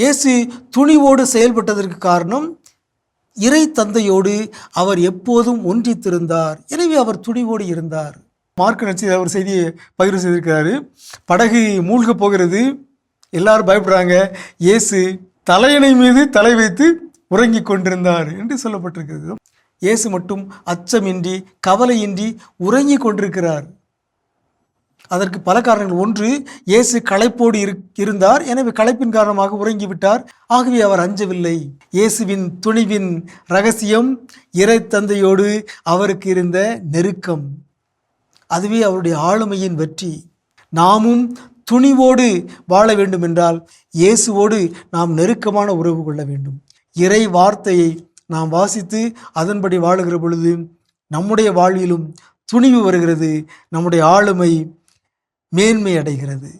இயேசு துணிவோடு செயல்பட்டதற்கு காரணம் இறை தந்தையோடு அவர் எப்போதும் ஒன்றித்திருந்தார். எனவே அவர் துணிவோடு இருந்தார். மார்க் நச்சு அவர் செய்தியை பகிர்வு செய்திருக்கிறாரு படகு மூழ்க போகிறது. எல்லாரும் பயப்படுறாங்க. இயேசு தலையணை மீது தலை வைத்து உறங்கிக் கொண்டிருந்தார் என்று சொல்லப்பட்டிருக்கிறது. இயேசு மட்டும் அச்சமின்றி கவலையின்றி உறங்கிக் கொண்டிருக்கிறார். அதற்கு பல காரணங்கள். ஒன்று இயேசு களைப்போடு இருந்தார். எனவே களைப்பின் காரணமாக உறங்கிவிட்டார். ஆகவே அவர் அஞ்சவில்லை. இயேசுவின் துணிவின் ரகசியம் இறை தந்தையோடு அவருக்கு இருந்த நெருக்கம். அதுவே அவருடைய ஆளுமையின் வெற்றி. நாமும் துணிவோடு வாழ வேண்டும் என்றால் இயேசுவோடு நாம் நெருக்கமான உறவு கொள்ள வேண்டும். இறை வார்த்தையை நாம் வாசித்து அதன்படி வாழுகிற பொழுது நம்முடைய வாழ்விலும் துணிவு வருகிறது. நம்முடைய ஆளுமை மேன்மை அடைகிறது